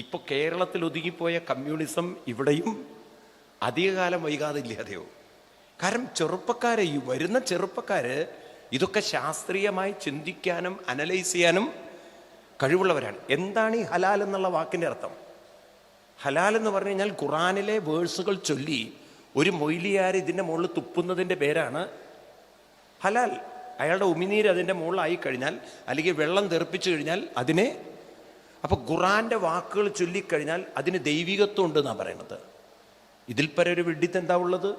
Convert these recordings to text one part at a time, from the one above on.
ഇപ്പൊ കേരളത്തിൽ ഒതുങ്ങിപ്പോയ കമ്മ്യൂണിസം ഇവിടെയും അധികകാലം വൈകാതെ കാരണം ചെറുപ്പക്കാരെ ഈ വരുന്ന ചെറുപ്പക്കാര് ഇതൊക്കെ ശാസ്ത്രീയമായി ചിന്തിക്കാനും അനലൈസ് ചെയ്യാനും കഴിവുള്ളവരാണ്. എന്താണ് ഈ ഹലാൽ എന്നുള്ള വാക്കിന്റെ അർത്ഥം? ഹലാൽ എന്ന് പറഞ്ഞു കഴിഞ്ഞാൽ ഖുറാനിലെ വേഴ്സുകൾ ചൊല്ലി ഒരു മൊയ്ലിയാർ ഇതിന്റെ മുകളിൽ തുപ്പുന്നതിന്റെ പേരാണ് ഹലാൽ. അയാളുടെ ഉമിനീര് അതിന്റെ മുകളിലായി കഴിഞ്ഞാൽ അല്ലെങ്കിൽ വെള്ളം തെറിപ്പിച്ചു കഴിഞ്ഞാൽ അതിനെ അപ്പൊ ഖുറാന്റെ വാക്കുകൾ ചൊല്ലിക്കഴിഞ്ഞാൽ അതിന് ദൈവികത്വം ഉണ്ട് എന്നാണ് പറയണത്. ഇതിൽ പര ഒരു വിഡിത്ത് എന്താ ഉള്ളത്?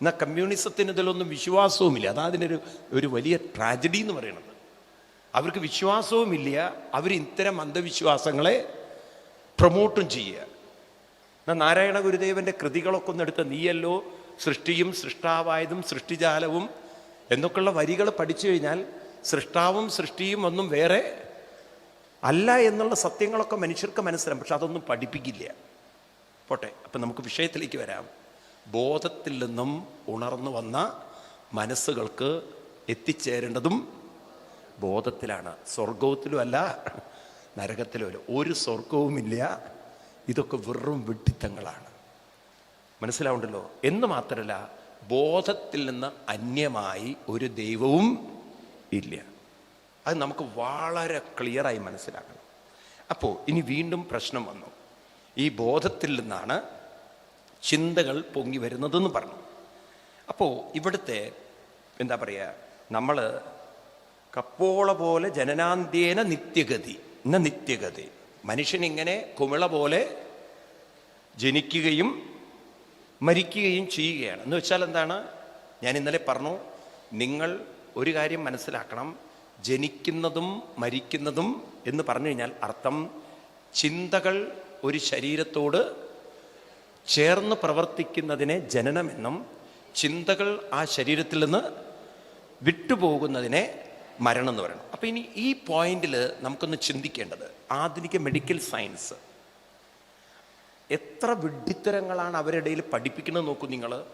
എന്നാൽ കമ്മ്യൂണിസത്തിന് ഇതിലൊന്നും വിശ്വാസവുമില്ല. അതാ അതിനൊരു ഒരു വലിയ ട്രാജഡി എന്ന് പറയണത്. അവർക്ക് വിശ്വാസവുമില്ല. അവർ ഇത്തരം അന്ധവിശ്വാസങ്ങളെ പ്രൊമോട്ടും ചെയ്യുക. എന്നാൽ നാരായണ ഗുരുദേവന്റെ കൃതികളൊക്കെ ഒന്ന് എടുത്ത് നീയല്ലോ സൃഷ്ടിയും സൃഷ്ടാവായതും സൃഷ്ടിജാലവും എന്നൊക്കെയുള്ള വരികൾ പഠിച്ചു കഴിഞ്ഞാൽ സൃഷ്ടാവും സൃഷ്ടിയും ഒന്നും വേറെ അല്ല എന്നുള്ള സത്യങ്ങളൊക്കെ മനുഷ്യർക്ക് മനസ്സിലാവും പക്ഷെ അതൊന്നും പഠിപ്പിക്കില്ല. പോട്ടെ അപ്പം നമുക്ക് വിഷയത്തിലേക്ക് വരാം. ബോധത്തിൽ നിന്നും ഉണർന്നു വന്ന മനസ്സുകൾക്ക് എത്തിച്ചേരേണ്ടതും ബോധത്തിലാണ്. സ്വർഗത്തിലും അല്ല നരകത്തിലും അല്ല. ഒരു സ്വർഗവുമില്ല ഇതൊക്കെ വെറും വെട്ടിത്തങ്ങളാണ് മനസ്സിലാവുണ്ടല്ലോ? എന്ന് മാത്രമല്ല ബോധത്തിൽ നിന്ന് അന്യമായി ഒരു ദൈവവും ഇല്ല. അത് നമുക്ക് വളരെ ക്ലിയറായി മനസ്സിലാക്കണം. അപ്പോൾ ഇനി വീണ്ടും പ്രശ്നം വന്നു. ഈ ബോധത്തിൽ നിന്നാണ് ചിന്തകൾ പൊങ്ങി വരുന്നതെന്ന് പറഞ്ഞു. അപ്പോൾ ഇവിടുത്തെ എന്താ പറയുക നമ്മൾ കപ്പോള പോലെ ജനനാന്ത്യേന നിത്യഗതി എന്ന നിത്യഗതി. മനുഷ്യനിങ്ങനെ കുമിള പോലെ ജനിക്കുകയും മരിക്കുകയും ചെയ്യുകയാണ്. എന്ന് വെച്ചാൽ എന്താണ്? ഞാൻ ഇന്നലെ പറഞ്ഞു നിങ്ങൾ ഒരു കാര്യം മനസ്സിലാക്കണം. ജനിക്കുന്നതും മരിക്കുന്നതും എന്ന് പറഞ്ഞു കഴിഞ്ഞാൽ അർത്ഥം ചിന്തകൾ ഒരു ശരീരത്തോട് ചേർന്ന് പ്രവർത്തിക്കുന്നതിനെ ജനനമെന്നും ചിന്തകൾ ആ ശരീരത്തിൽ നിന്ന് വിട്ടുപോകുന്നതിനെ മരണം എന്ന് പറയണം. അപ്പോൾ ഇനി ഈ പോയിന്റിൽ നമുക്കൊന്ന് ചിന്തിക്കേണ്ടത് ആധുനിക മെഡിക്കൽ സയൻസ് എത്ര വിഡ്ഢിത്തരങ്ങളാണ് അവരുടെ ഇടയിൽ പഠിപ്പിക്കുന്നത് നോക്കൂ നിങ്ങൾ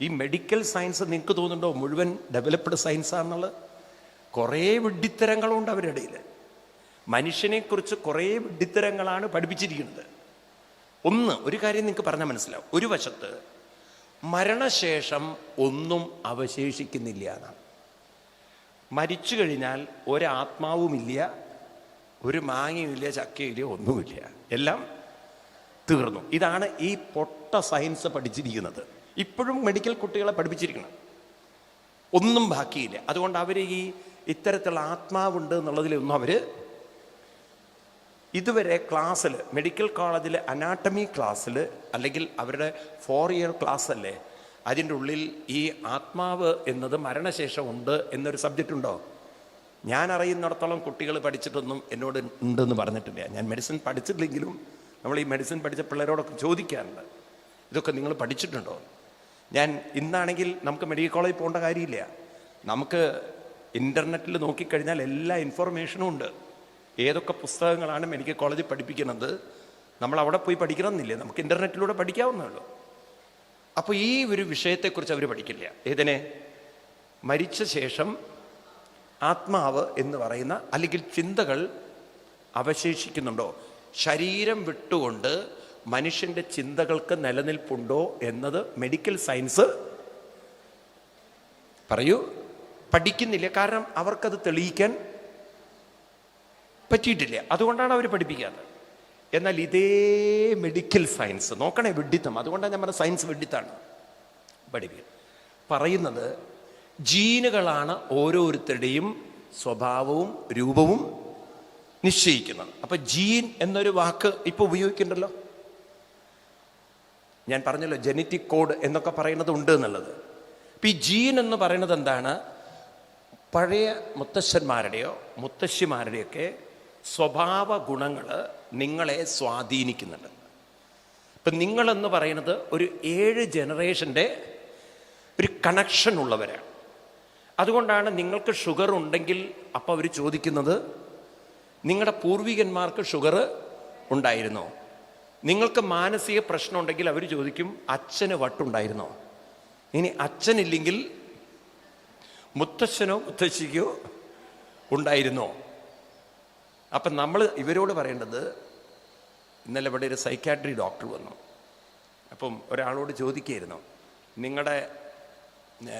ഈ മെഡിക്കൽ സയൻസ് നിങ്ങൾക്ക് തോന്നുന്നുണ്ടോ? മുഴുവൻ ഡെവലപ്ഡ് സയൻസ് ആണെന്നുള്ളത് കുറേ വിഡ്ഢിത്തരങ്ങളുണ്ട് അവരുടെ ഇടയിൽ മനുഷ്യനെക്കുറിച്ച് കുറേ വിഡ്ഢിത്തരങ്ങളാണ് പഠിപ്പിച്ചിരിക്കുന്നത്. ഒന്ന് ഒരു കാര്യം നിങ്ങൾക്ക് പറഞ്ഞാൽ മനസ്സിലാവും. ഒരു വശത്ത് മരണശേഷം ഒന്നും അവശേഷിക്കുന്നില്ല എന്നാണ്. മരിച്ചു കഴിഞ്ഞാൽ ഒരാത്മാവുമില്ല ഒരു മാങ്ങയുമില്ല ചക്കയില്ല ഒന്നുമില്ല. എല്ലാം തീർന്നു. ഇതാണ് ഈ പൊട്ട സയൻസ് പഠിച്ചിരിക്കുന്നത്. ഇപ്പോഴും മെഡിക്കൽ കുട്ടികളെ പഠിപ്പിച്ചിരിക്കണം. ഒന്നും ബാക്കിയില്ല. അതുകൊണ്ട് അവർ ഈ ഇത്തരത്തിലുള്ള ആത്മാവുണ്ട് എന്നുള്ളതിലൊന്നും അവർ ഇതുവരെ ക്ലാസ്സിൽ മെഡിക്കൽ കോളേജിലെ അനാട്ടമി ക്ലാസ്സിൽ അല്ലെങ്കിൽ അവരുടെ ഫോർ ഇയർ ക്ലാസ് അല്ലേ അതിന്റെ ഉള്ളിൽ ഈ ആത്മാവ് എന്നത് മരണശേഷം ഉണ്ട് എന്നൊരു സബ്ജക്റ്റ് ഉണ്ടോ? ഞാൻ അറിയുന്നിടത്തോളം കുട്ടികൾ പഠിച്ചിട്ടൊന്നും എന്നോട് ഉണ്ടെന്ന് പറഞ്ഞിട്ടില്ല. ഞാൻ മെഡിസിൻ പഠിച്ചിട്ടില്ലെങ്കിലും നമ്മൾ ഈ മെഡിസിൻ പഠിച്ച പിള്ളേരോടൊക്കെ ചോദിക്കാറുണ്ട്. ഇതൊക്കെ നിങ്ങൾ പഠിച്ചിട്ടുണ്ടോ? ഞാൻ ഇന്നാണെങ്കിൽ നമുക്ക് മെഡിക്കൽ കോളേജിൽ പോകേണ്ട കാര്യമില്ല. നമുക്ക് ഇന്റർനെറ്റിൽ നോക്കിക്കഴിഞ്ഞാൽ എല്ലാ ഇൻഫർമേഷനും ഉണ്ട്. ഏതൊക്കെ പുസ്തകങ്ങളാണ് മെഡിക്കൽ കോളേജിൽ പഠിപ്പിക്കുന്നത്? നമ്മൾ അവിടെ പോയി പഠിക്കണമെന്നില്ലേ? നമുക്ക് ഇന്റർനെറ്റിലൂടെ പഠിക്കാവുന്നേ ഉള്ളൂ. അപ്പോൾ ഈ ഒരു വിഷയത്തെക്കുറിച്ച് അവർ പഠിക്കില്ല. ഏതിനെ? മരിച്ച ശേഷം ആത്മാവ് എന്ന് പറയുന്ന അല്ലെങ്കിൽ ചിന്തകൾ അവശേഷിക്കുന്നുണ്ടോ? ശരീരം വിട്ടുകൊണ്ട് മനുഷ്യന്റെ ചിന്തകൾക്ക് നിലനിൽപ്പുണ്ടോ എന്നത് മെഡിക്കൽ സയൻസ് പറയൂ. പഠിക്കുന്നില്ല. കാരണം അവർക്കത് തെളിയിക്കാൻ പറ്റിയിട്ടില്ല. അതുകൊണ്ടാണ് അവർ പഠിപ്പിക്കാത്തത്. എന്നാൽ ഇതേ മെഡിക്കൽ സയൻസ് നോക്കണേ വിഡിത്തം. അതുകൊണ്ടാണ് ഞാൻ പറഞ്ഞ സയൻസ് വിഡിത്താണ് പഠിപ്പിക്കുക പറയുന്നത് ജീനുകളാണ് ഓരോരുത്തരുടെയും സ്വഭാവവും രൂപവും നിശ്ചയിക്കുന്നത്. അപ്പൊ ജീൻ എന്നൊരു വാക്ക് ഇപ്പൊ ഉപയോഗിക്കുന്നുണ്ടല്ലോ ഞാൻ പറഞ്ഞല്ലോ ജനറ്റിക് കോഡ് എന്നൊക്കെ പറയുന്നത് ഉണ്ട് എന്നുള്ളത്. ഇപ്പം ഈ ജീൻ എന്ന് പറയുന്നത് എന്താണ്? പഴയ മുത്തശ്ശന്മാരുടെയോ മുത്തശ്ശിമാരുടെയൊക്കെ സ്വഭാവ ഗുണങ്ങൾ നിങ്ങളെ സ്വാധീനിക്കുന്നുണ്ട്. ഇപ്പം നിങ്ങളെന്ന് പറയുന്നത് ഒരു ഏഴ് ജനറേഷന്റെ ഒരു കണക്ഷൻ ഉള്ളവരാണ്. അതുകൊണ്ടാണ് നിങ്ങൾക്ക് ഷുഗർ ഉണ്ടെങ്കിൽ അപ്പോൾ അവർ ചോദിക്കുന്നത് നിങ്ങളുടെ പൂർവികന്മാർക്ക് ഷുഗർ ഉണ്ടായിരുന്നോ? നിങ്ങൾക്ക് മാനസിക പ്രശ്നം ഉണ്ടെങ്കിൽ അവർ ചോദിക്കും അച്ഛന് വട്ടുണ്ടായിരുന്നോ? ഇനി അച്ഛനില്ലെങ്കിൽ മുത്തശ്ശനോ മുത്തശ്ശിക്കോ ഉണ്ടായിരുന്നോ? അപ്പം നമ്മൾ ഇവരോട് പറയേണ്ടത് ഇന്നലെ ഇവിടെ ഒരു സൈക്കാട്രി ഡോക്ടർ വന്നു. അപ്പം ഒരാളോട് ചോദിക്കുകയായിരുന്നു നിങ്ങളുടെ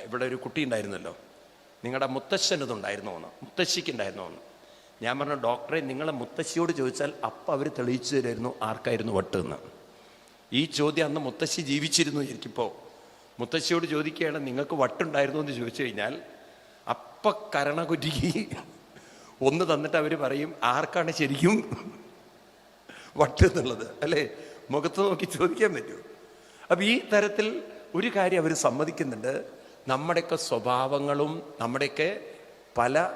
ഇവിടെ ഒരു കുട്ടി ഉണ്ടായിരുന്നല്ലോ നിങ്ങളുടെ മുത്തശ്ശനതുണ്ടായിരുന്നോ എന്ന്? മുത്തശ്ശിക്ക് ഉണ്ടായിരുന്നോ എന്ന്. ഞാൻ പറഞ്ഞു ഡോക്ടറെ നിങ്ങളെ മുത്തശ്ശിയോട് ചോദിച്ചാൽ അപ്പം അവർ തെളിയിച്ചു തരുമായിരുന്നു ആർക്കായിരുന്നു വട്ട് എന്ന്. ഈ ചോദ്യം അന്ന് മുത്തശ്ശി ജീവിച്ചിരുന്നു എനിക്കിപ്പോൾ മുത്തശ്ശിയോട് ചോദിക്കുകയാണ് നിങ്ങൾക്ക് വട്ടുണ്ടായിരുന്നു? എന്ന് ചോദിച്ചു കഴിഞ്ഞാൽ അപ്പ കരണകുറ്റിക്ക് ഒന്ന് തന്നിട്ട് അവർ പറയും ആർക്കാണ് ശരിക്കും വട്ട് എന്നുള്ളത് അല്ലേ? മുഖത്ത് നോക്കി ചോദിക്കാൻ പറ്റൂ. അപ്പം ഈ തരത്തിൽ ഒരു കാര്യം അവർ സമ്മതിക്കുന്നുണ്ട്. നമ്മുടെയൊക്കെ സ്വഭാവങ്ങളും നമ്മുടെയൊക്കെ പല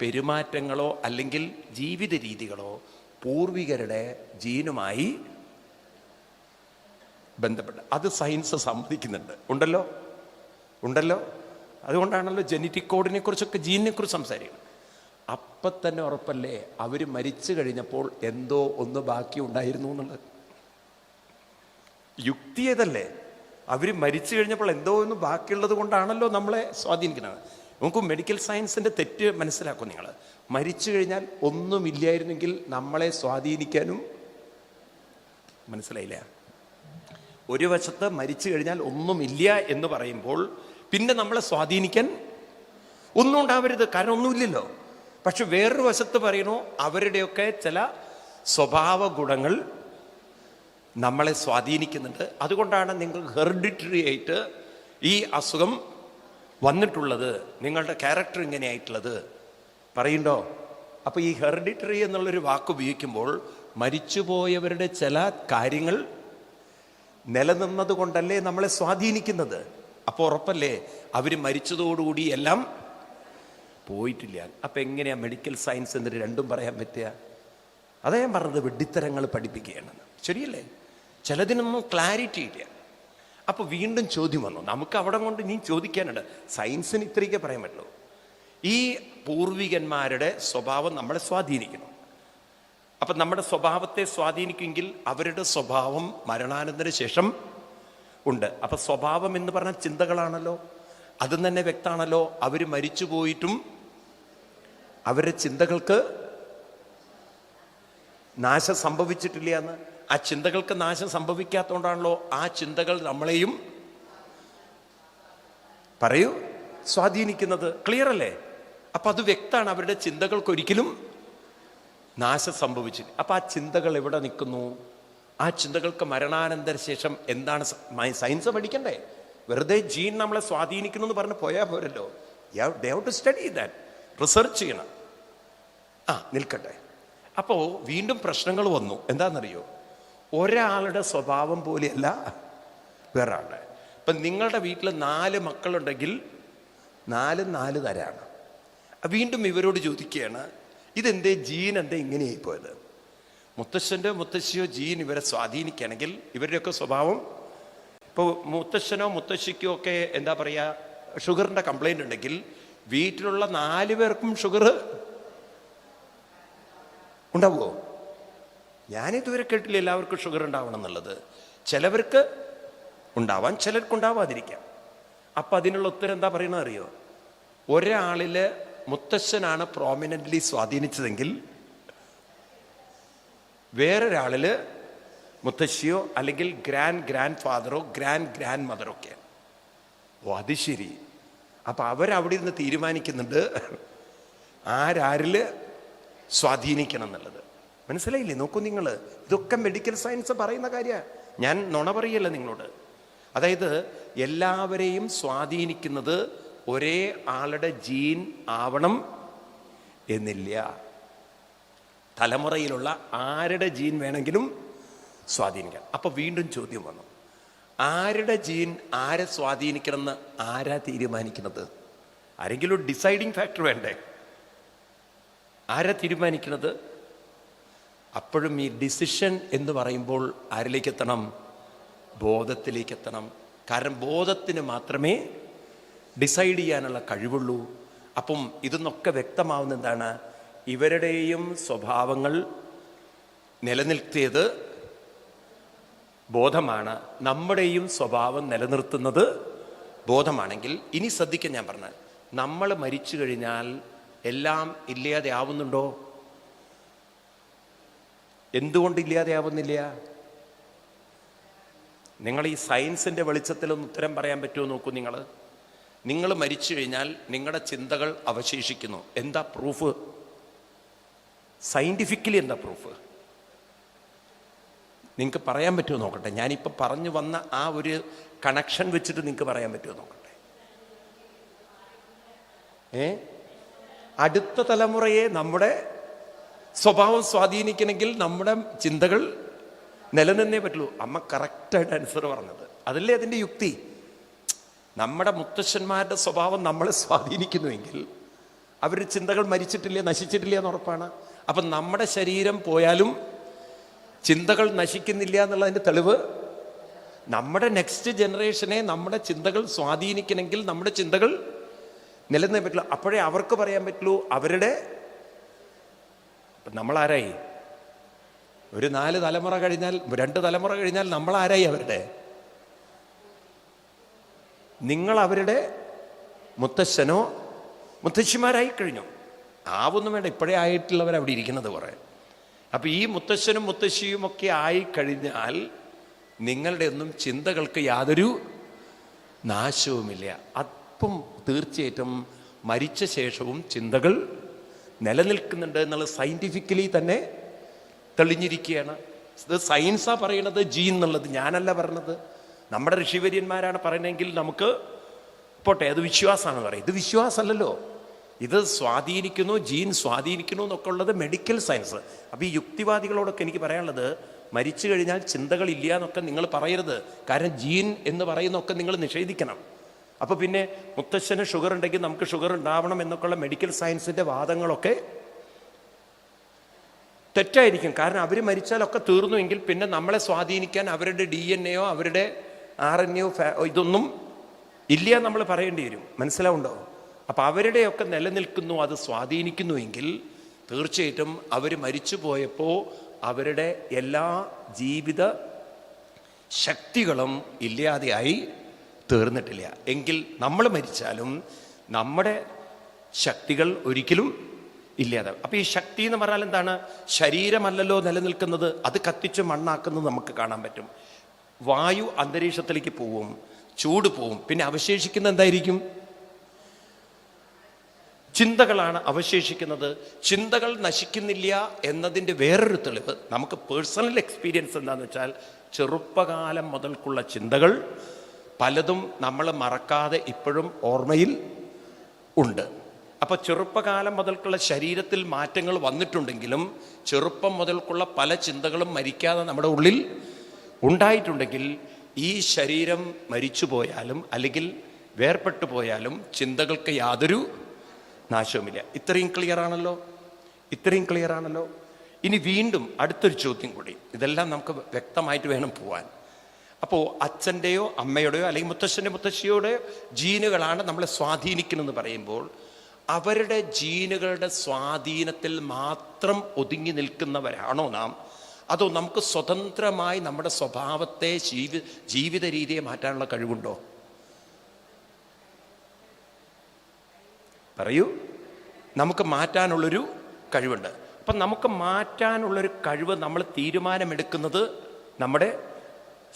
പെരുമാറ്റങ്ങളോ അല്ലെങ്കിൽ ജീവിത രീതികളോ പൂർവികരുടെ ജീനുമായി ബന്ധപ്പെട്ട്. അത് സയൻസ് സമ്മതിക്കുന്നുണ്ട്. ഉണ്ടല്ലോ? ഉണ്ടല്ലോ? അതുകൊണ്ടാണല്ലോ ജനറ്റിക് കോഡിനെ കുറിച്ചൊക്കെ ജീനിനെ കുറിച്ച് സംസാരിക്കുന്നത്. അപ്പം തന്നെ ഉറപ്പല്ലേ അവർ മരിച്ചു കഴിഞ്ഞപ്പോൾ എന്തോ ഒന്ന് ബാക്കി ഉണ്ടായിരുന്നു എന്നുള്ളത്? യുക്തി ഏതല്ലേ? അവർ മരിച്ചു കഴിഞ്ഞപ്പോൾ എന്തോ ഒന്ന് ബാക്കിയുള്ളത് കൊണ്ടാണല്ലോ നമ്മളെ സ്വാധീനിക്കുന്നത്. നമുക്ക് മെഡിക്കൽ സയൻസിന്റെ തെറ്റ് മനസ്സിലാക്കും നിങ്ങൾ മരിച്ചു കഴിഞ്ഞാൽ ഒന്നുമില്ലായിരുന്നെങ്കിൽ നമ്മളെ സ്വാധീനിക്കാനും മനസ്സിലായില്ല. ഒരു വശത്ത് മരിച്ചു കഴിഞ്ഞാൽ ഒന്നുമില്ല എന്ന് പറയുമ്പോൾ പിന്നെ നമ്മളെ സ്വാധീനിക്കാൻ ഒന്നും ഉണ്ടാവരുത് കാരണം ഒന്നുമില്ലല്ലോ പക്ഷെ വേറൊരു വശത്ത് പറയണു അവരുടെയൊക്കെ ചില സ്വഭാവ ഗുണങ്ങൾ നമ്മളെ സ്വാധീനിക്കുന്നുണ്ട്. അതുകൊണ്ടാണ് നിങ്ങൾ ഹെറിഡിറ്ററി ആയിട്ട് ഈ അസുഖം വന്നിട്ടുള്ളത്. നിങ്ങളുടെ ക്യാരക്ടർ ഇങ്ങനെയായിട്ടുള്ളത്. പറയുണ്ടോ അപ്പൊ ഈ ഹെറിഡിറ്ററി എന്നുള്ളൊരു വാക്ക് ഉപയോഗിക്കുമ്പോൾ മരിച്ചുപോയവരുടെ ചില കാര്യങ്ങൾ നിലനിന്നത് കൊണ്ടല്ലേ നമ്മളെ സ്വാധീനിക്കുന്നത്. അപ്പോൾ ഉറപ്പല്ലേ? അവർ മരിച്ചതോടുകൂടി എല്ലാം പോയിട്ടില്ല. അപ്പം എങ്ങനെയാണ് മെഡിക്കൽ സയൻസ് എന്നിട്ട് രണ്ടും പറയാൻ പറ്റുക? അതേ പറഞ്ഞത് വെഡിത്തരങ്ങൾ പഠിപ്പിക്കുകയാണെന്ന് ശരിയല്ലേ? ചിലതിനൊന്നും ക്ലാരിറ്റി ഇല്ല. അപ്പോൾ വീണ്ടും ചോദ്യം വന്നു. നമുക്ക് അവിടെ കൊണ്ട് നീ ചോദിക്കാനുണ്ട്. സയൻസിന് ഇത്രയൊക്കെ പറയാൻ പറ്റുള്ളൂ. ഈ പൂർവികന്മാരുടെ സ്വഭാവം നമ്മളെ സ്വാധീനിക്കണം അപ്പം നമ്മുടെ സ്വഭാവത്തെ സ്വാധീനിക്കുമെങ്കിൽ അവരുടെ സ്വഭാവം മരണാനന്തര ശേഷം ഉണ്ട്. അപ്പൊ സ്വഭാവം എന്ന് പറഞ്ഞാൽ ചിന്തകളാണല്ലോ. അതും തന്നെ വ്യക്തമാണല്ലോ അവർ മരിച്ചു പോയിട്ടും അവരുടെ ചിന്തകൾക്ക് നാശം സംഭവിച്ചിട്ടില്ല എന്ന്. ആ ചിന്തകൾക്ക് നാശം സംഭവിക്കാത്തതുകൊണ്ടാണല്ലോ ആ ചിന്തകൾ നമ്മളെയും പറയൂ സ്വാധീനിക്കുന്നത്. ക്ലിയർ അല്ലേ? അപ്പൊ അത് വ്യക്തമാണ് അവരുടെ ചിന്തകൾക്ക് ഒരിക്കലും നാശം സംഭവിച്ചില്ല. അപ്പൊ ആ ചിന്തകൾ എവിടെ നിൽക്കുന്നു? ആ ചിന്തകൾക്ക് മരണാനന്തര ശേഷം എന്താണ് സയൻസ് പഠിക്കണ്ടേ? വെറുതെ ജീൻ നമ്മളെ സ്വാധീനിക്കുന്നു എന്ന് പറഞ്ഞ് പോയാൽ പോരല്ലോ. ടു സ്റ്റഡി ദാറ്റ് റിസർച്ച് ചെയ്യണം. ആ നിൽക്കട്ടെ. അപ്പോൾ വീണ്ടും പ്രശ്നങ്ങൾ വന്നു. എന്താണെന്നറിയോ? ഒരാളുടെ സ്വഭാവം പോലെയല്ല വേറെ ആളുടെ ഇപ്പം നിങ്ങളുടെ വീട്ടിൽ നാല് മക്കളുണ്ടെങ്കിൽ നാല് നാല് തരാണ്. വീണ്ടും ഇവരോട് ചോദിക്കുകയാണ് ഇതെന്തേ ജീൻ എന്തേ ഇങ്ങനെയായി പോയത്? മുത്തശ്ശന്റെ മുത്തശ്ശിയോ ജീൻ ഇവരെ സ്വാധീനിക്കുകയാണെങ്കിൽ ഇവരുടെയൊക്കെ സ്വഭാവം ഇപ്പോൾ മുത്തശ്ശനോ മുത്തശ്ശിക്കോ ഒക്കെ എന്താ പറയുക ഷുഗറിന്റെ കംപ്ലൈന്റ് ഉണ്ടെങ്കിൽ വീട്ടിലുള്ള നാല് പേർക്കും ഷുഗർ ഉണ്ടാവുമോ? ഞാനിതുവരെ കേട്ടില്ല എല്ലാവർക്കും ഷുഗർ ഉണ്ടാവണം എന്നുള്ളത്. ചിലവർക്ക് ഉണ്ടാവാൻ ചിലർക്ക് ഉണ്ടാവാതിരിക്കാം. അപ്പം അതിനുള്ള ഉത്തരം എന്താ പറയുന്നത് അറിയോ? ഒരാളിൽ മുത്തശ്ശനാണ് പ്രോമിനന്റ്ലി സ്വാധീനിച്ചതെങ്കിൽ വേറൊരാളിൽ മുത്തശ്ശിയോ അല്ലെങ്കിൽ ഗ്രാൻഡ് ഗ്രാൻഡ് ഫാദറോ ഗ്രാൻഡ് ഗ്രാൻഡ് മദറോ ഒക്കെ. ഓ അത് ശരി. അപ്പൊ അവരവിടെ ഇരുന്ന് തീരുമാനിക്കുന്നുണ്ട് ആരാരിൽ സ്വാധീനിക്കണം എന്നുള്ളത്. മനസ്സിലായില്ലേ? നോക്കൂ നിങ്ങൾ ഇതൊക്കെ മെഡിക്കൽ സയൻസ് പറയുന്ന കാര്യമാണ് ഞാൻ നുണ പറയല്ല നിങ്ങളോട്. അതായത് എല്ലാവരെയും സ്വാധീനിക്കുന്നത് ഒരേ ആളുടെ ജീൻ ആവണം എന്നില്ല. തലമുറയിലുള്ള ആരുടെ ജീൻ വേണമെങ്കിലും സ്വാധീനിക്കാം. അപ്പോൾ വീണ്ടും ചോദ്യം വന്നു. ആരുടെ ജീൻ ആരെ സ്വാധീനിക്കണമെന്ന് ആരാ തീരുമാനിക്കുന്നത്? ആരെങ്കിലും ഒരു ഡിസൈഡിങ് ഫാക്ടർ വേണ്ടേ? ആരാ തീരുമാനിക്കുന്നത് അപ്പോഴും ഈ ഡിസിഷൻ എന്ന് പറയുമ്പോൾ ആരിലേക്ക് എത്തണം ബോധത്തിലേക്ക് എത്തണം കാരണം ബോധത്തിന് മാത്രമേ ഡിസൈഡ് ചെയ്യാനുള്ള കഴിവുള്ളൂ. അപ്പം ഇതെന്നൊക്കെ വ്യക്തമാവുന്ന എന്താണ് ഇവരുടെയും സ്വഭാവങ്ങൾ നിലനിർത്തിയത് ബോധമാണ്. നമ്മുടെയും സ്വഭാവം നിലനിർത്തുന്നത് ബോധമാണെങ്കിൽ ഇനി ശ്രദ്ധിക്കാൻ ഞാൻ പറഞ്ഞ നമ്മൾ മരിച്ചു കഴിഞ്ഞാൽ എല്ലാം ഇല്ലാതെ ആവുന്നുണ്ടോ? എന്തുകൊണ്ട് ഇല്ലാതെ ആവുന്നില്ല? നിങ്ങൾ ഈ സയൻസിന്റെ വെളിച്ചത്തിലൊന്ന് ഉത്തരം പറയാൻ പറ്റുമോ നോക്കൂ നിങ്ങൾ. നിങ്ങൾ മരിച്ചു കഴിഞ്ഞാൽ നിങ്ങളുടെ ചിന്തകൾ അവശേഷിക്കുന്നു. എന്താ പ്രൂഫ്? സയന്റിഫിക്കലി എന്താ പ്രൂഫ് നിങ്ങൾക്ക് പറയാൻ പറ്റുമോ നോക്കട്ടെ. ഞാനിപ്പോൾ പറഞ്ഞു വന്ന ആ ഒരു കണക്ഷൻ വെച്ചിട്ട് നിങ്ങൾക്ക് പറയാൻ പറ്റുമോ നോക്കട്ടെ. ഏ? അടുത്ത തലമുറയെ നമ്മുടെ സ്വഭാവം സ്വാധീനിക്കണമെങ്കിൽ നമ്മുടെ ചിന്തകൾ നിലനിന്നേ പറ്റുള്ളൂ. അമ്മ കറക്റ്റായിട്ട് ആൻസർ പറഞ്ഞത്. അതല്ലേ അതിന്റെ യുക്തി? നമ്മുടെ മുത്തശ്ശന്മാരുടെ സ്വഭാവം നമ്മളെ സ്വാധീനിക്കുന്നുവെങ്കിൽ അവരുടെ ചിന്തകൾ മരിച്ചിട്ടില്ല നശിച്ചിട്ടില്ല എന്ന് ഉറപ്പാണ്. അപ്പം നമ്മുടെ ശരീരം പോയാലും ചിന്തകൾ നശിക്കുന്നില്ല എന്നുള്ളതിന്റെ തെളിവ് നമ്മുടെ നെക്സ്റ്റ് ജനറേഷനെ നമ്മുടെ ചിന്തകൾ സ്വാധീനിക്കണമെങ്കിൽ നമ്മുടെ ചിന്തകൾ നിലനിന്നേ പറ്റുള്ളൂ അപ്പോഴേ അവർക്ക് പറയാൻ പറ്റുള്ളൂ അവരുടെ നമ്മൾ ആരായി ഒരു നാല് തലമുറ കഴിഞ്ഞാൽ രണ്ട് തലമുറ കഴിഞ്ഞാൽ നമ്മൾ ആരായി അവരുടെ? നിങ്ങൾ അവരുടെ മുത്തശ്ശനോ മുത്തശ്ശിമാരായി കഴിഞ്ഞു. ആവൊന്നും വേണ്ട ഇപ്പോഴേ ആയിട്ടുള്ളവർ അവിടെ ഇരിക്കുന്നത് കുറേ. അപ്പോൾ ഈ മുത്തശ്ശനും മുത്തശ്ശിയും ഒക്കെ ആയി കഴിഞ്ഞാൽ നിങ്ങളുടെ ഒന്നും ചിന്തകൾക്ക് യാതൊരു നാശവുമില്ല. അപ്പം തീർച്ചയായിട്ടും മരിച്ച ശേഷവും ചിന്തകൾ നിലനിൽക്കുന്നുണ്ട് എന്നുള്ളത് സയന്റിഫിക്കലി തന്നെ തെളിഞ്ഞിരിക്കുകയാണ്. ഇത് സയൻസാ പറയണത് ജീൻ എന്നുള്ളത്. ഞാനല്ല പറഞ്ഞത്. നമ്മുടെ ഋഷിവര്യന്മാരാണ് പറയുന്നതെങ്കിൽ നമുക്ക് പോട്ടെ അത് വിശ്വാസമാണെന്ന് പറയും. ഇത് വിശ്വാസമല്ലല്ലോ. ഇത് സ്വാധീനിക്കുന്നു ജീൻ സ്വാധീനിക്കുന്നു എന്നൊക്കെ ഉള്ളത് മെഡിക്കൽ സയൻസ് അപ്പോൾ ഈ യുക്തിവാദികളോടൊക്കെ എനിക്ക് പറയാനുള്ളത് മരിച്ചു കഴിഞ്ഞാൽ ചിന്തകളില്ല എന്നൊക്കെ നിങ്ങൾ പറയരുത്. കാരണം ജീൻ എന്ന് പറയുന്നൊക്കെ നിങ്ങൾ നിഷേധിക്കണം. അപ്പോൾ പിന്നെ മുത്തശ്ശന് ഷുഗർ ഉണ്ടെങ്കിൽ നമുക്ക് ഷുഗർ ഉണ്ടാവണം എന്നൊക്കെയുള്ള മെഡിക്കൽ സയൻസിന്റെ വാദങ്ങളൊക്കെ തെറ്റായിരിക്കും. കാരണം അവർ മരിച്ചാലൊക്കെ തീർന്നുവെങ്കിൽ പിന്നെ നമ്മളെ സ്വാധീനിക്കാൻ അവരുടെ ഡി എൻ എയോ അവരുടെ ആർ എൻ എയോ ഇതൊന്നും ഇല്ല നമ്മൾ പറയേണ്ടി വരും. മനസ്സിലാവുണ്ടോ അപ്പം അവരുടെയൊക്കെ നിലനിൽക്കുന്നു അത് സ്വാധീനിക്കുന്നുവെങ്കിൽ തീർച്ചയായിട്ടും അവർ മരിച്ചു പോയപ്പോൾ അവരുടെ എല്ലാ ജീവിത ശക്തികളും ഇല്ലാതെയായി തീർന്നിട്ടില്ല. എങ്കിൽ നമ്മൾ മരിച്ചാലും നമ്മുടെ ശക്തികൾ ഒരിക്കലും ഇല്ലാതെ. അപ്പോൾ ഈ ശക്തി എന്ന് പറഞ്ഞാൽ എന്താണ്? ശരീരമല്ലല്ലോ നിലനിൽക്കുന്നത് അത് കത്തിച്ച് മണ്ണാക്കുന്നത് നമുക്ക് കാണാൻ പറ്റും. വായു അന്തരീക്ഷത്തിലേക്ക് പോവും ചൂട് പോവും. പിന്നെ അവശേഷിക്കുന്ന എന്തായിരിക്കും? ചിന്തകളാണ് അവശേഷിക്കുന്നത്. ചിന്തകൾ നശിക്കുന്നില്ല എന്നതിന്റെ വേറൊരു തെളിവ് നമുക്ക് പേഴ്സണൽ എക്സ്പീരിയൻസ് എന്താണെന്ന് വെച്ചാൽ ചെറുപ്പകാലം മുതൽക്കുള്ള ചിന്തകൾ പലതും നമ്മൾ മറക്കാതെ ഇപ്പോഴും ഓർമ്മയിൽ ഉണ്ട്. അപ്പോൾ ചെറുപ്പകാലം മുതൽക്കുള്ള ശരീരത്തിൽ മാറ്റങ്ങൾ വന്നിട്ടുണ്ടെങ്കിലും ചെറുപ്പം മുതൽക്കുള്ള പല ചിന്തകളും മരിക്കാതെ നമ്മുടെ ഉള്ളിൽ ഉണ്ടായിട്ടുണ്ടെങ്കിൽ ഈ ശരീരം മരിച്ചു പോയാലും അല്ലെങ്കിൽ വേർപെട്ടു പോയാലും ചിന്തകൾക്ക് യാതൊരു നാശവുമില്ല. ഇത്രയും ക്ലിയർ ആണല്ലോ? ഇത്രയും ക്ലിയർ ആണല്ലോ? ഇനി വീണ്ടും അടുത്തൊരു ചോദ്യം കൂടി. ഇതെല്ലാം നമുക്ക് വ്യക്തമായിട്ട് വേണം പോവാൻ. അപ്പോൾ അച്ഛന്റെയോ അമ്മയുടെയോ അല്ലെങ്കിൽ മുത്തശ്ശന്റെ മുത്തശ്ശിയുടെയോ ജീനുകളാണ് നമ്മളെ സ്വാധീനിക്കണമെന്ന് പറയുമ്പോൾ അവരുടെ ജീനുകളുടെ സ്വാധീനത്തിൽ മാത്രം ഒതുങ്ങി നിൽക്കുന്നവരാണോ നാം? അതോ നമുക്ക് സ്വതന്ത്രമായി നമ്മുടെ സ്വഭാവത്തെ ജീവി ജീവിത രീതിയെ മാറ്റാനുള്ള കഴിവുണ്ടോ? പറയൂ. നമുക്ക് മാറ്റാനുള്ളൊരു കഴിവുണ്ട്. അപ്പം നമുക്ക് മാറ്റാനുള്ളൊരു കഴിവ് നമ്മൾ തീരുമാനമെടുക്കുന്നത് നമ്മുടെ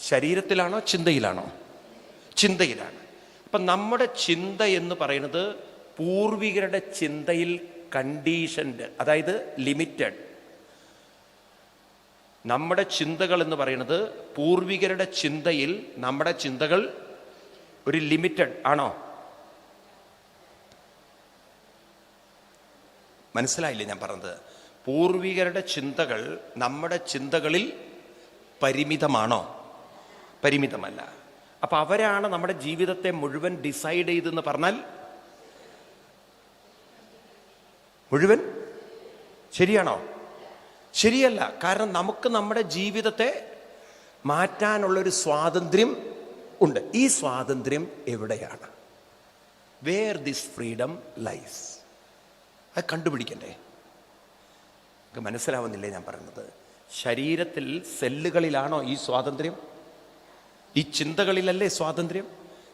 ശരീരത്തിലാണോ ചിന്തയിലാണോ? ചിന്തയിലാണ്. അപ്പം നമ്മുടെ ചിന്ത എന്ന് പറയുന്നത് പൂർവികരുടെ ചിന്തയിൽ കണ്ടീഷൻഡ് അതായത് ലിമിറ്റഡ് നമ്മുടെ ചിന്തകൾ എന്ന് പറയുന്നത് പൂർവികരുടെ ചിന്തയിൽ നമ്മുടെ ചിന്തകൾ ഒരു ലിമിറ്റഡ് ആണോ? മനസ്സിലായില്ലേ ഞാൻ പറഞ്ഞത്? പൂർവികരുടെ ചിന്തകൾ നമ്മുടെ ചിന്തകളിൽ പരിമിതമാണോ? പരിമിതമല്ല. അപ്പൊ അവരാണ് നമ്മുടെ ജീവിതത്തെ മുഴുവൻ ഡിസൈഡ് ചെയ്തെന്ന് പറഞ്ഞാൽ മുഴുവൻ ശരിയാണോ? ശരിയല്ല. കാരണം നമുക്ക് നമ്മുടെ ജീവിതത്തെ മാറ്റാനുള്ളൊരു സ്വാതന്ത്ര്യം ഉണ്ട്. ഈ സ്വാതന്ത്ര്യം എവിടെയാണ്? വേർ ദിസ് ഫ്രീഡം ലൈസ് അത് കണ്ടുപിടിക്കണ്ടേ? നിങ്ങൾക്ക് മനസ്സിലാവുന്നില്ലേ ഞാൻ പറയുന്നത്? ശരീരത്തിൽ സെല്ലുകളിലാണോ ഈ സ്വാതന്ത്ര്യം? ഈ ചിന്തകളിലല്ലേ സ്വാതന്ത്ര്യം?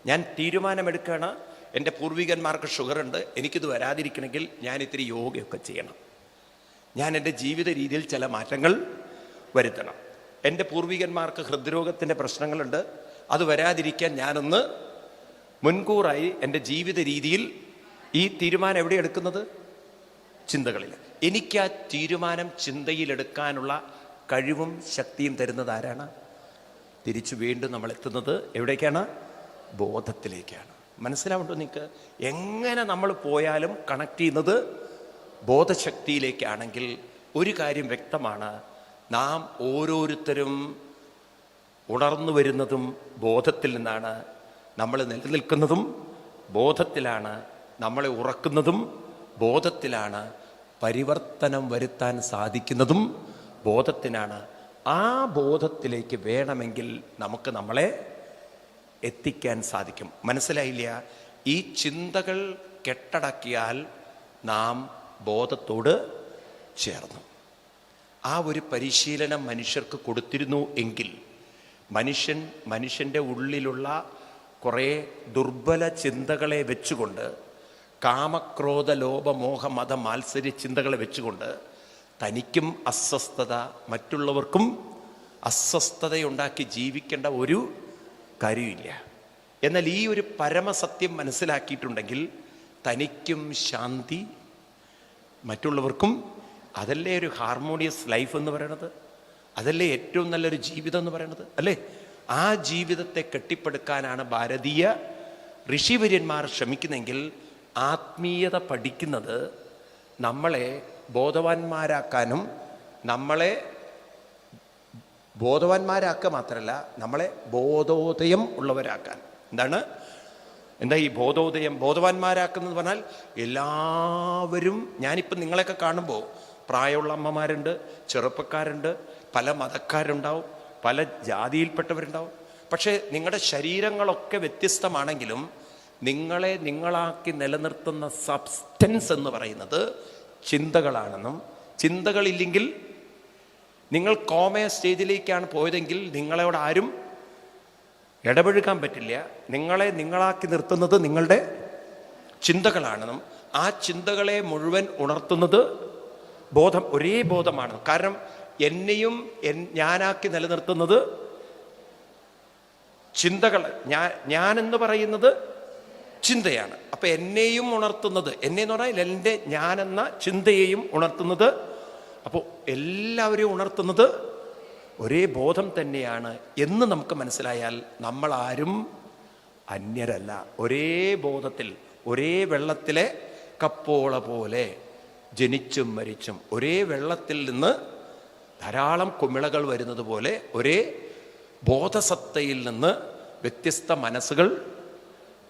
ഞാൻ തീരുമാനമെടുക്കുകയാണ് എന്റെ പൂർവികന്മാർക്ക് ഷുഗർ ഉണ്ട് എനിക്കിത് വരാതിരിക്കണമെങ്കിൽ ഞാൻ ഇത്തിരി യോഗയൊക്കെ ചെയ്യണം. ഞാൻ എന്റെ ജീവിത രീതിയിൽ ചില മാറ്റങ്ങൾ വരുത്തണം. എന്റെ പൂർവികന്മാർക്ക് ഹൃദ്രോഗത്തിന്റെ പ്രശ്നങ്ങളുണ്ട് അത് വരാതിരിക്കാൻ ഞാനൊന്ന് മുൻകൂറായി എന്റെ ജീവിത രീതിയിൽ ഈ തീരുമാനം എവിടെ എടുക്കുന്നത്? ചിന്തകളിൽ. എനിക്ക് ആ തീരുമാനം ചിന്തയിലെടുക്കാനുള്ള കഴിവും ശക്തിയും തരുന്നത് ആരാണ്? തിരിച്ചു വീണ്ടും നമ്മൾ എത്തുന്നത് എവിടേക്കാണ്? ബോധത്തിലേക്കാണ്. മനസ്സിലാവുണ്ടോ നിങ്ങൾക്ക് എങ്ങനെ നമ്മൾ പോയാലും കണക്ട് ചെയ്യുന്നത് ബോധശക്തിയിലേക്കാണെങ്കിൽ ഒരു കാര്യം വ്യക്തമാണ്. നാം ഓരോരുത്തരും ഉണർന്നു വരുന്നതും ബോധത്തിൽ നിന്നാണ്. നമ്മൾ നിലനിൽക്കുന്നതും ബോധത്തിലാണ്. നമ്മളെ ഉറക്കുന്നതും ബോധത്തിലാണ് പരിവർത്തനം വരുത്താൻ സാധിക്കുന്നതും ബോധത്തിനാണ്. ആ ബോധത്തിലേക്ക് വേണമെങ്കിൽ നമുക്ക് നമ്മളെ എത്തിക്കാൻ സാധിക്കും. മനസ്സിലായില്ല? ഈ ചിന്തകൾ കെട്ടടക്കിയാൽ നാം ബോധത്തോട് ചേർന്നു. ആ ഒരു പരിശീലനം മനുഷ്യർക്ക് കൊടുത്തിരുന്നു എങ്കിൽ മനുഷ്യൻ മനുഷ്യന്റെ ഉള്ളിലുള്ള കുറേ ദുർബല ചിന്തകളെ വെച്ചുകൊണ്ട് കാമക്രോധ ലോപമോഹ മത മാത്സര്യ ചിന്തകളെ വെച്ചുകൊണ്ട് തനിക്കും അസ്വസ്ഥത മറ്റുള്ളവർക്കും അസ്വസ്ഥതയുണ്ടാക്കി ജീവിക്കേണ്ട ഒരു കാര്യമില്ല എന്നാൽ ഈ ഒരു പരമസത്യം മനസ്സിലാക്കിയിട്ടുണ്ടെങ്കിൽ തനിക്കും ശാന്തി മറ്റുള്ളവർക്കും അതല്ലേ ഒരു ഹാർമോണിയസ് ലൈഫ് എന്ന് പറയണത്? അതല്ലേ ഏറ്റവും നല്ലൊരു ജീവിതം എന്ന് പറയണത്? അല്ലേ? ആ ജീവിതത്തെ കെട്ടിപ്പടുക്കാനാണ് ഭാരതീയ ഋഷിവര്യന്മാർ ശ്രമിക്കുന്നെങ്കിൽ ആത്മീയത പഠിക്കുന്നത് നമ്മളെ ബോധവാന്മാരാക്കാനും നമ്മളെ ബോധവാന്മാരാക്കുക മാത്രമല്ല നമ്മളെ ബോധോദയം ഉള്ളവരാക്കാൻ. എന്താണ്? എന്താ ഈ ബോധോദയം? ബോധവാന്മാരാക്കുന്നത് പറഞ്ഞാൽ എല്ലാവരും ഞാനിപ്പം നിങ്ങളെയൊക്കെ കാണുമ്പോൾ പ്രായമുള്ള അമ്മമാരുണ്ട് ചെറുപ്പക്കാരുണ്ട് പല മതക്കാരുണ്ടാവും പല ജാതിയിൽപ്പെട്ടവരുണ്ടാവും. പക്ഷേ നിങ്ങളുടെ ശരീരങ്ങളൊക്കെ വ്യത്യസ്തമാണെങ്കിലും നിങ്ങളെ നിങ്ങളാക്കി നിലനിർത്തുന്ന സബ്സ്റ്റൻസ് എന്ന് പറയുന്നത് ചിന്തകളാണെന്നും ചിന്തകളില്ലെങ്കിൽ നിങ്ങൾ കോമയ സ്റ്റേജിലേക്കാണ് പോയതെങ്കിൽ നിങ്ങളോട് ആരും ഇടപഴകാൻ പറ്റില്ല. നിങ്ങളെ നിങ്ങളാക്കി നിർത്തുന്നത് നിങ്ങളുടെ ചിന്തകളാണെന്നും ആ ചിന്തകളെ മുഴുവൻ ഉണർത്തുന്നത് ബോധം ഒരേ ബോധമാണ് കാരണം എന്നെയും ഞാനാക്കി നിലനിർത്തുന്നത് ചിന്തകൾ ഞാൻ ഞാനെന്ന് പറയുന്നത് ചിന്തയാണ്. അപ്പൊ എന്നെയും ഉണർത്തുന്നത് എന്നെ എന്ന് പറഞ്ഞാൽ എന്റെ ഞാനെന്ന ചിന്തയെയും ഉണർത്തുന്നത്. അപ്പോൾ എല്ലാവരെയും ഉണർത്തുന്നത് ഒരേ ബോധം തന്നെയാണ് എന്ന് നമുക്ക് മനസ്സിലായാൽ നമ്മൾ ആരും അന്യരല്ല. ഒരേ ബോധത്തിൽ ഒരേ വെള്ളത്തിലെ കപ്പോള പോലെ ജനിച്ചും മരിച്ചും ഒരേ വെള്ളത്തിൽ നിന്ന് ധാരാളം കുമിളകൾ വരുന്നത് പോലെ ഒരേ ബോധസത്തയിൽ നിന്ന് വ്യത്യസ്ത മനസ്സുകൾ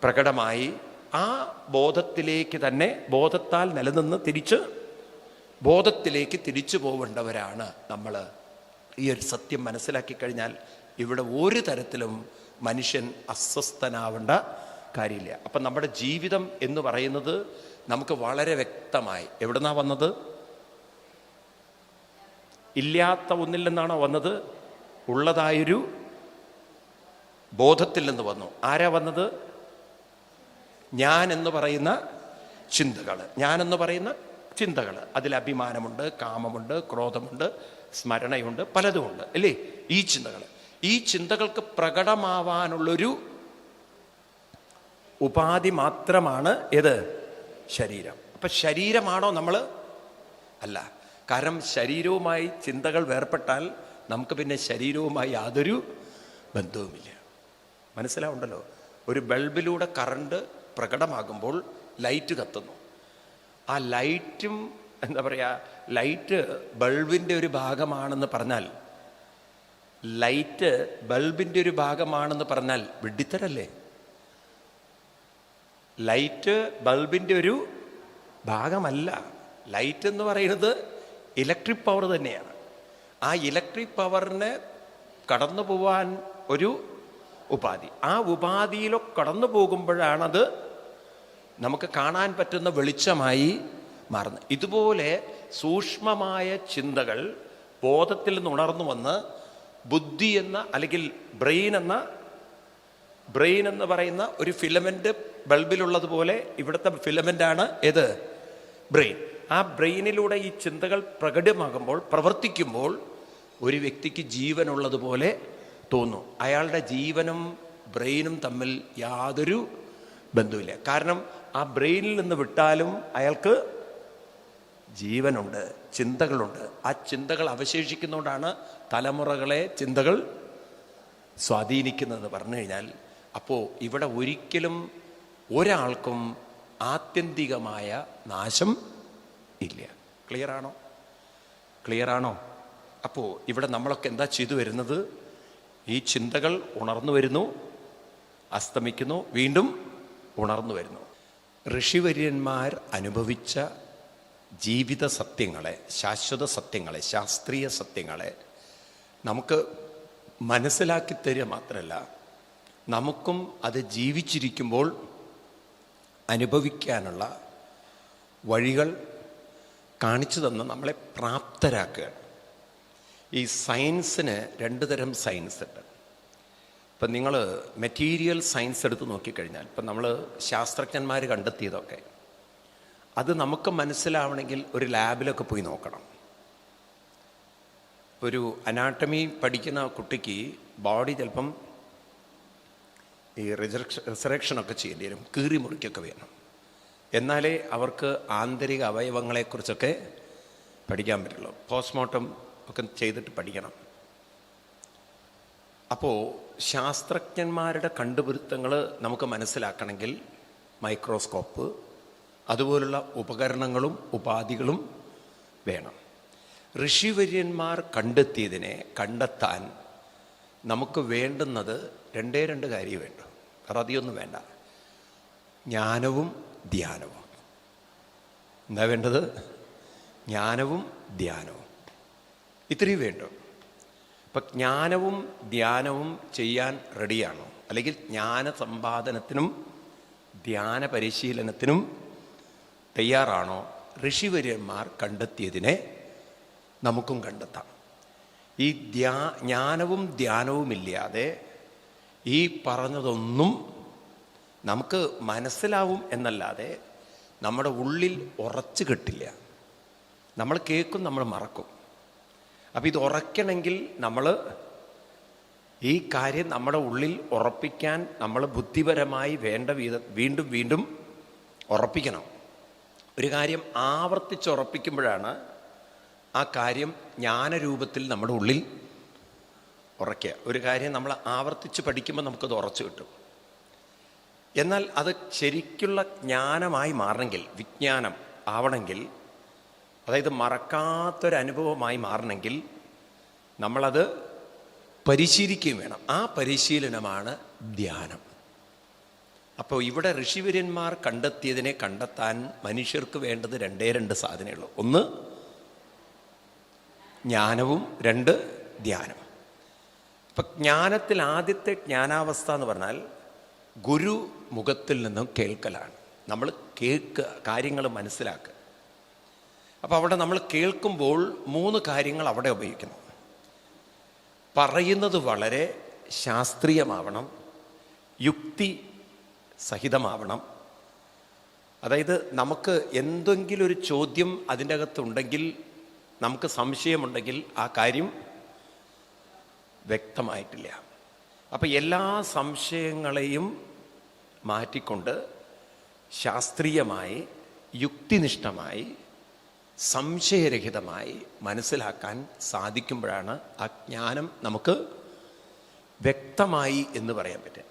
പ്രകടമായി ആ ബോധത്തിലേക്ക് തന്നെ ബോധത്താൽ നിലനിന്ന് തിരിച്ച് ബോധത്തിലേക്ക് തിരിച്ചു പോവേണ്ടവരാണ് നമ്മൾ ഈ ഒരു സത്യം മനസ്സിലാക്കി കഴിഞ്ഞാൽ ഇവിടെ ഒരു തരത്തിലും മനുഷ്യൻ അസ്വസ്ഥനാവേണ്ട കാര്യമില്ല. അപ്പം നമ്മുടെ ജീവിതം എന്ന് പറയുന്നത് നമുക്ക് വളരെ വ്യക്തമായി. എവിടുന്നാ വന്നത്? ഇല്ലാത്ത ഒന്നിൽ നിന്നാണോ വന്നത്? ഉള്ളതായൊരു ബോധത്തിൽ നിന്ന് വന്നു. ആരാ വന്നത്? ഞാൻ എന്ന് പറയുന്ന ചിന്തകൾ ഞാൻ എന്ന് പറയുന്ന ചിന്തകൾ അതിൽ അഭിമാനമുണ്ട് കാമമുണ്ട് ക്രോധമുണ്ട് സ്മരണയുണ്ട് പലതുമുണ്ട്. അല്ലേ? ഈ ചിന്തകൾ ഈ ചിന്തകൾക്ക് പ്രകടമാവാനുള്ളൊരു ഉപാധി മാത്രമാണ് ഏത്? ശരീരം. അപ്പൊ ശരീരമാണോ നമ്മൾ അല്ല. കാരണം ശരീരവുമായി ചിന്തകൾ വേർപെട്ടാൽ നമുക്ക് പിന്നെ ശരീരവുമായി യാതൊരു ബന്ധവുമില്ല. മനസ്സിലാവുണ്ടല്ലോ? ഒരു ബൾബിലൂടെ കറണ്ട് പ്രകടമാകുമ്പോൾ ലൈറ്റ് കത്തുന്നു. ആ ലൈറ്റും എന്താ പറയുക ലൈറ്റ് ബൾബിന്റെ ഒരു ഭാഗമാണെന്ന് പറഞ്ഞാൽ ലൈറ്റ് ബൾബിന്റെ ഒരു ഭാഗമാണെന്ന് പറഞ്ഞാൽ വിഡ്ഢിത്തരല്ലേ? ലൈറ്റ് ബൾബിന്റെ ഒരു ഭാഗമല്ല. ലൈറ്റ് എന്ന് പറയുന്നത് ഇലക്ട്രിക് പവർ തന്നെയാണ്. ആ ഇലക്ട്രിക് പവറിന് കടന്നു പോവാൻ ഒരു ഉപാധി. ആ ഉപാധിയിലോ കടന്നു പോകുമ്പോഴാണത് നമുക്ക് കാണാൻ പറ്റുന്ന വെളിച്ചമായി മാറുന്നു. ഇതുപോലെ സൂക്ഷ്മമായ ചിന്തകൾ ബോധത്തിൽ നിന്ന് ഉണർന്നു വന്ന് ബുദ്ധി എന്ന അല്ലെങ്കിൽ ബ്രെയിൻ എന്ന ബ്രെയിൻ എന്ന് പറയുന്ന ഒരു ഫിലമെന്റ് ബൾബിലുള്ളതുപോലെ ഇവിടുത്തെ ഫിലമെന്റ് ആണ് ഏത്? ബ്രെയിൻ. ആ ബ്രെയിനിലൂടെ ഈ ചിന്തകൾ പ്രകടമാകുമ്പോൾ പ്രവർത്തിക്കുമ്പോൾ ഒരു വ്യക്തിക്ക് ജീവനുള്ളതുപോലെ തോന്നും. അയാളുടെ ജീവനും ബ്രെയിനും തമ്മിൽ യാതൊരു ബന്ധുവില്ല കാരണം ആ ബ്രെയിനിൽ നിന്ന് വിട്ടാലും അയാൾക്ക് ജീവനുണ്ട് ചിന്തകളുണ്ട്. ആ ചിന്തകൾ അവശേഷിക്കുന്നതുകൊണ്ടാണ് തലമുറകളെ ചിന്തകൾ സ്വാധീനിക്കുന്നതെന്ന് പറഞ്ഞു കഴിഞ്ഞാൽ അപ്പോൾ ഇവിടെ ഒരിക്കലും ഒരാൾക്കും ആത്യന്തികമായ നാശം ഇല്ല. ക്ലിയർ ആണോ? ക്ലിയർ ആണോ? അപ്പോൾ ഇവിടെ നമ്മളൊക്കെ എന്താ ചെയ്തു വരുന്നത്? ഈ ചിന്തകൾ ഉണർന്നു വരുന്നു അസ്തമിക്കുന്നു വീണ്ടും ഉണർന്നു വരുന്നു. ഋഷിവര്യന്മാർ അനുഭവിച്ച ജീവിത സത്യങ്ങളെ ശാശ്വത സത്യങ്ങളെ ശാസ്ത്രീയ സത്യങ്ങളെ നമുക്ക് മനസ്സിലാക്കി തരിക മാത്രമല്ല നമുക്കും അത് ജീവിച്ചിരിക്കുമ്പോൾ അനുഭവിക്കാനുള്ള വഴികൾ കാണിച്ചു തന്ന് നമ്മളെ പ്രാപ്തരാക്കുക ഈ സയൻസിന് രണ്ട് തരം സയൻസ് ഉണ്ട്. ഇപ്പം നിങ്ങൾ മെറ്റീരിയൽ സയൻസ് എടുത്ത് നോക്കിക്കഴിഞ്ഞാൽ ഇപ്പം നമ്മൾ ശാസ്ത്രജ്ഞന്മാർ കണ്ടെത്തിയതൊക്കെ അത് നമുക്ക് മനസ്സിലാവണമെങ്കിൽ ഒരു ലാബിലൊക്കെ പോയി നോക്കണം. ഒരു അനാട്ടമി പഠിക്കുന്ന കുട്ടിക്ക് ബോഡി ചിലപ്പം ഈ റിജറക്ഷൻ റിസറക്ഷനൊക്കെ ചെയ്യേണ്ടി വരും കീറി മുറിക്കൊക്കെ വേണം. എന്നാലേ അവർക്ക് ആന്തരിക അവയവങ്ങളെക്കുറിച്ചൊക്കെ പഠിക്കാൻ പറ്റുള്ളൂ. പോസ്റ്റ്മോർട്ടം ഒക്കെ ചെയ്തിട്ട് പഠിക്കണം. അപ്പോൾ ശാസ്ത്രജ്ഞന്മാരുടെ കണ്ടുപിടുത്തങ്ങൾ നമുക്ക് മനസ്സിലാക്കണമെങ്കിൽ മൈക്രോസ്കോപ്പ് അതുപോലുള്ള ഉപകരണങ്ങളും ഉപാധികളും വേണം. ഋഷിവര്യന്മാർ കണ്ടെത്തിയതിനെ കണ്ടെത്താൻ നമുക്ക് വേണ്ടുന്നത് രണ്ടേ രണ്ട് കാര്യം വേണ്ടു. വേറെ വേണ്ട. ജ്ഞാനവും ധ്യാനവും. എന്താ വേണ്ടത്? ജ്ഞാനവും ധ്യാനവും. ഇത്രയും വേണ്ടു. ഇപ്പം ജ്ഞാനവും ധ്യാനവും ചെയ്യാൻ റെഡിയാണോ? അല്ലെങ്കിൽ ജ്ഞാന സമ്പാദനത്തിനും ധ്യാന പരിശീലനത്തിനും തയ്യാറാണോ? ഋഷിവര്യന്മാർ കണ്ടെത്തിയതിനെ നമുക്കും കണ്ടെത്താം. ഈ ധ്യാ ജ്ഞാനവും ധ്യാനവും ഇല്ലാതെ ഈ പറഞ്ഞതൊന്നും നമുക്ക് മനസ്സിലാവും എന്നല്ലാതെ നമ്മുടെ ഉള്ളിൽ ഉറച്ചു കിട്ടില്ല. നമ്മൾ കേൾക്കും നമ്മൾ മറക്കും. അപ്പം ഇത് ഉറയ്ക്കണമെങ്കിൽ നമ്മൾ ഈ കാര്യം നമ്മുടെ ഉള്ളിൽ ഉറപ്പിക്കാൻ നമ്മൾ ബുദ്ധിപരമായി വേണ്ട വീണ്ടും വീണ്ടും ഉറപ്പിക്കണം. ഒരു കാര്യം ആവർത്തിച്ചുറപ്പിക്കുമ്പോഴാണ് ആ കാര്യം ജ്ഞാനരൂപത്തിൽ നമ്മുടെ ഉള്ളിൽ ഉറയ്ക്കുക. ഒരു കാര്യം നമ്മൾ ആവർത്തിച്ച് പഠിക്കുമ്പോൾ നമുക്കത് ഉറച്ചു കിട്ടും. എന്നാൽ അത് ശരിക്കുള്ള ജ്ഞാനമായി മാറണമെങ്കിൽ വിജ്ഞാനം ആവണമെങ്കിൽ അതായത് മറക്കാത്തൊരനുഭവമായി മാറണമെങ്കിൽ നമ്മളത് പരിശീലിക്കുകയും വേണം. ആ പരിശീലനമാണ് ധ്യാനം. അപ്പോൾ ഇവിടെ ഋഷിവര്യന്മാർ കണ്ടെത്തിയതിനെ കണ്ടെത്താൻ മനുഷ്യർക്ക് വേണ്ടത് രണ്ടേ രണ്ട് സാധനങ്ങളും ഒന്ന് ജ്ഞാനവും രണ്ട് ധ്യാനം. ഇപ്പം ജ്ഞാനത്തിൽ ആദ്യത്തെ ജ്ഞാനാവസ്ഥ എന്ന് പറഞ്ഞാൽ ഗുരു മുഖത്തിൽ നിന്നും കേൾക്കലാണ്. നമ്മൾ കേൾക്കുക കാര്യങ്ങൾ മനസ്സിലാക്കുക. അപ്പോൾ അവിടെ നമ്മൾ കേൾക്കുമ്പോൾ മൂന്ന് കാര്യങ്ങൾ അവിടെ ഉപയോഗിക്കുന്നു. പറയുന്നത് വളരെ ശാസ്ത്രീയമാവണം യുക്തി സഹിതമാവണം. അതായത് നമുക്ക് എന്തെങ്കിലും ഒരു ചോദ്യം അതിന്റെ അകത്തുണ്ടെങ്കിൽ നമുക്ക് സംശയമുണ്ടെങ്കിൽ ആ കാര്യം വ്യക്തമായിട്ടില്ല. അപ്പം എല്ലാ സംശയങ്ങളെയും മാറ്റിക്കൊണ്ട് ശാസ്ത്രീയമായി യുക്തിനിഷ്ഠമായി സംശയരഹിതമായി മനസ്സിലാക്കാൻ സാധിക്കുമ്പോഴാണ് ആ ജ്ഞാനം നമുക്ക് വ്യക്തമായി എന്ന് പറയാൻ പറ്റുക.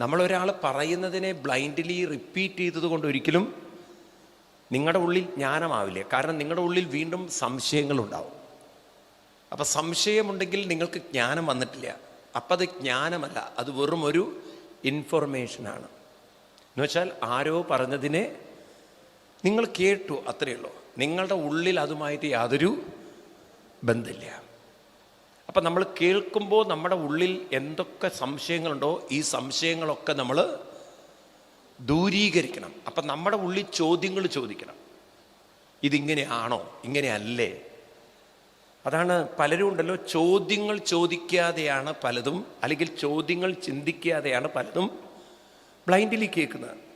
നമ്മളൊരാൾ പറയുന്നതിനെ ബ്ലൈൻഡ്ലി റിപ്പീറ്റ് ചെയ്തത് കൊണ്ട് ഒരിക്കലും നിങ്ങളുടെ ഉള്ളിൽ ജ്ഞാനമാവില്ല. കാരണം നിങ്ങളുടെ ഉള്ളിൽ വീണ്ടും സംശയങ്ങളുണ്ടാവും. അപ്പം സംശയമുണ്ടെങ്കിൽ നിങ്ങൾക്ക് ജ്ഞാനം വന്നിട്ടില്ല. അപ്പം അത് ജ്ഞാനമല്ല. അത് വെറും ഒരു ഇൻഫർമേഷനാണ് എന്നുവെച്ചാൽ ആരോ പറഞ്ഞതിനെ നിങ്ങൾ കേട്ടു അത്രയേ ഉള്ളൂ. നിങ്ങളുടെ ഉള്ളിൽ അതുമായിട്ട് യാതൊരു ബന്ധമില്ല. അപ്പം നമ്മൾ കേൾക്കുമ്പോൾ നമ്മുടെ ഉള്ളിൽ എന്തൊക്കെ സംശയങ്ങളുണ്ടോ ഈ സംശയങ്ങളൊക്കെ നമ്മൾ ദൂരീകരിക്കണം. അപ്പം നമ്മുടെ ഉള്ളിൽ ചോദ്യങ്ങൾ ചോദിക്കണം. ഇതിങ്ങനെയാണോ? ഇങ്ങനെയല്ലേ? അതാണ് പലരും ഉണ്ടല്ലോ ചോദ്യങ്ങൾ ചോദിക്കാതെയാണ് പലതും അല്ലെങ്കിൽ ചോദ്യങ്ങൾ ചിന്തിക്കാതെയാണ് പലതും ബ്ലൈൻഡ്ലി കേൾക്കുന്നത്.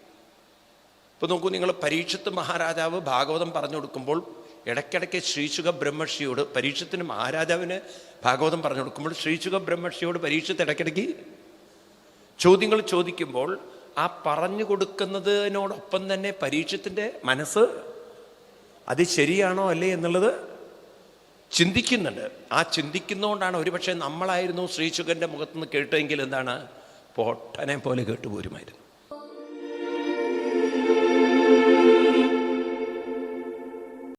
ഇപ്പോൾ നോക്കൂ നിങ്ങൾ പരീക്ഷത്ത് മഹാരാജാവ് ഭാഗവതം പറഞ്ഞു കൊടുക്കുമ്പോൾ ഇടയ്ക്കിടയ്ക്ക് ശ്രീശുഖ ബ്രഹ്മർഷിയോട് പരീക്ഷത്തിന് മഹാരാജാവിന് ഭാഗവതം പറഞ്ഞു കൊടുക്കുമ്പോൾ ശ്രീശുഖ ബ്രഹ്മർഷിയോട് പരീക്ഷത്ത് ഇടയ്ക്കിടയ്ക്ക് ചോദ്യങ്ങൾ ചോദിക്കുമ്പോൾ ആ പറഞ്ഞു കൊടുക്കുന്നതിനോടൊപ്പം തന്നെ പരീക്ഷത്തിന്റെ മനസ്സ് അത് ശരിയാണോ അല്ലേ എന്നുള്ളത് ചിന്തിക്കുന്നുണ്ട്. ആ ചിന്തിക്കുന്നതുകൊണ്ടാണ് ഒരുപക്ഷെ നമ്മളായിരുന്നു ശ്രീശുഖന്റെ മുഖത്തുനിന്ന് കേട്ടെങ്കിൽ എന്താണ്? പോട്ടനെ പോലെ കേട്ടുപോരുമായിരുന്നു.